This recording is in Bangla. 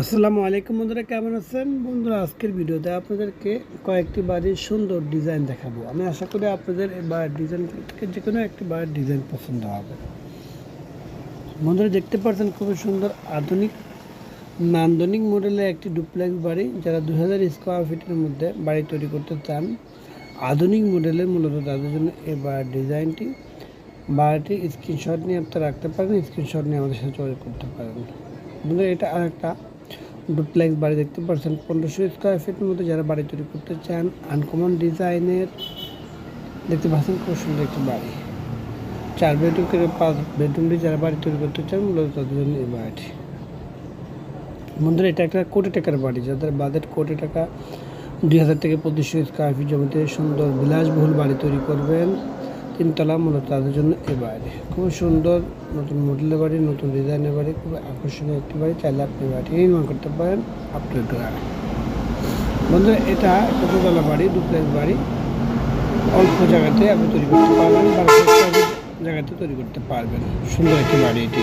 আসসালামু আলাইকুম বন্ধুরা, কেমন আছেন? বন্ধুরা, আজকের ভিডিওতে আপনাদেরকে কয়েকটি বাড়ির সুন্দর ডিজাইন দেখাবো। আমি আশা করি আপনাদের এই বাড়ির ডিজাইন থেকে যে কোনো একটি বাড়ির ডিজাইন পছন্দ হবে। বন্ধুরা, দেখতে পাচ্ছেন খুবই সুন্দর আধুনিক, নান্দনিক মডেলের একটি ডুপ্লেক্স বাড়ি যারা দু হাজার স্কোয়ার ফিটের মধ্যে বাড়ি তৈরি করতে চান। আধুনিক মডেলের মূলত তাদের জন্য এই বাড়ির ডিজাইনটি। বাড়িটি স্ক্রিনশট নিয়ে আপনারা রাখতে পারেন, স্ক্রিনশট নিয়ে আমাদের সাথে যোগাযোগ করতে পারেন। বন্ধুরা, এটা আর একটা ডুপ্লেক্স বাড়ি দেখতে পাচ্ছেন পনেরোশো স্কোয়ার ফিটের মধ্যে যারা বাড়ি তৈরি করতে চান আনকমন ডিজাইনের দেখতে পাচ্ছেন খুব সুন্দর একটি বাড়ি। চার বেডরুম থেকে পাঁচ বেডরুম দিয়ে যারা বাড়ি তৈরি করতে চান, মূলত তাদের জন্য এই বাড়িটি। বন্ধুরা, এটা একটা কোটি টাকার বাড়ি, যাদের বাজেট কোটি টাকা। দুই হাজার থেকে পঁচিশশো স্কোয়ার ফিট জমিতে সুন্দর বিলাসবহুল বাড়ি তৈরি করবেন। তিনতলা মূলত তাদের জন্য এ বাড়ি। খুব সুন্দর নতুন মডেলের বাড়ি, নতুন ডিজাইনের বাড়ি খুব আকর্ষণীয় একটি বাড়ি। চাইলে আপনি বাড়ি নির্মাণ করতে পারেন আপনার দ্বারা বন্ধুরা, এটা একটা দোতলা বাড়ি ডুপ্লেক্স বাড়ি। অল্প জায়গাতে আপনি তৈরি করতে পারবেন বা জায়গাতে তৈরি করতে পারবেন। সুন্দর একটি বাড়ি এটি।